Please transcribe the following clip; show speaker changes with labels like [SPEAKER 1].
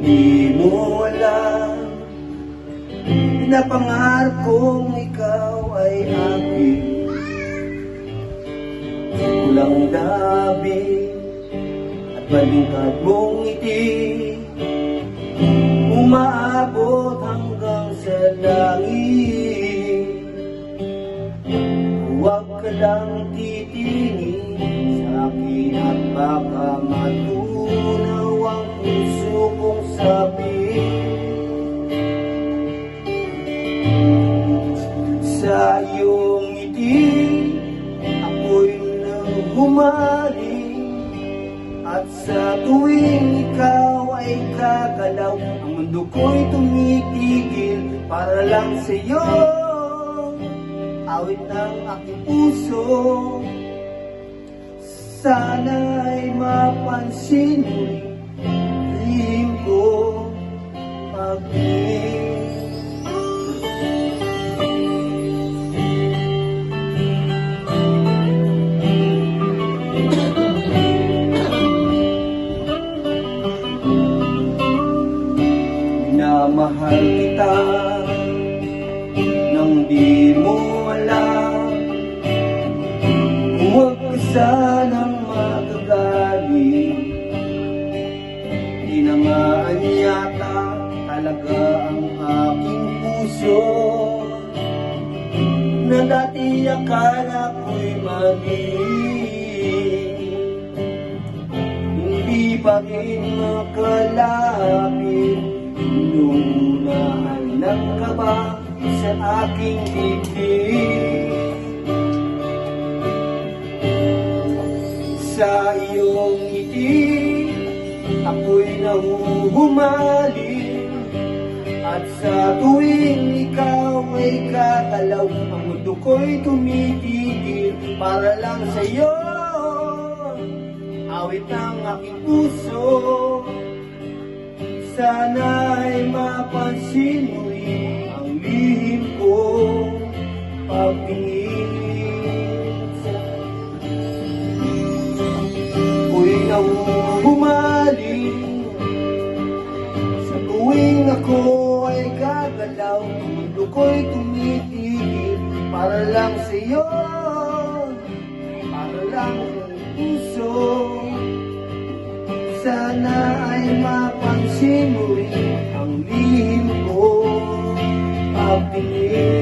[SPEAKER 1] Di mo alam Pinapangarap kong ikaw ay akin Kulang labi At malingkad mong ngiti. Umaabot hanggang sa langit. Huwag ka lang titingin sa akin at baka ma sa tuwing ikaw ay kakalaw Ang mundo ko'y tumitigil para lang sa'yo. Awit ng aking puso Sana'y mapansin mo'y Lihim ko pag-ibig Minamahal kita nang di mo alam. Huwag ka sanang na nga yata talaga ang aking puso Na dati akala ko'y mali. Hindi pa rin makalapit Nung nahanap ka ba sa aking bibig Sa iyong ngiti Ako'y nahuhumaling At sa tuwing ikaw ay kakalaw Ang mundo ko'y tumitigil Para lang sa'yo. Awit ng aking puso Sana'y mapansin mo'y ang lihim ko. Pagtingin sa Ako'y nahuhumaling Sa tuwing ako ay gagalaw Ang mundo ko'y tumitigil Para lang sa'yo Para lang sa puso. Sana ay mo'y ang lihim ko Pagtingin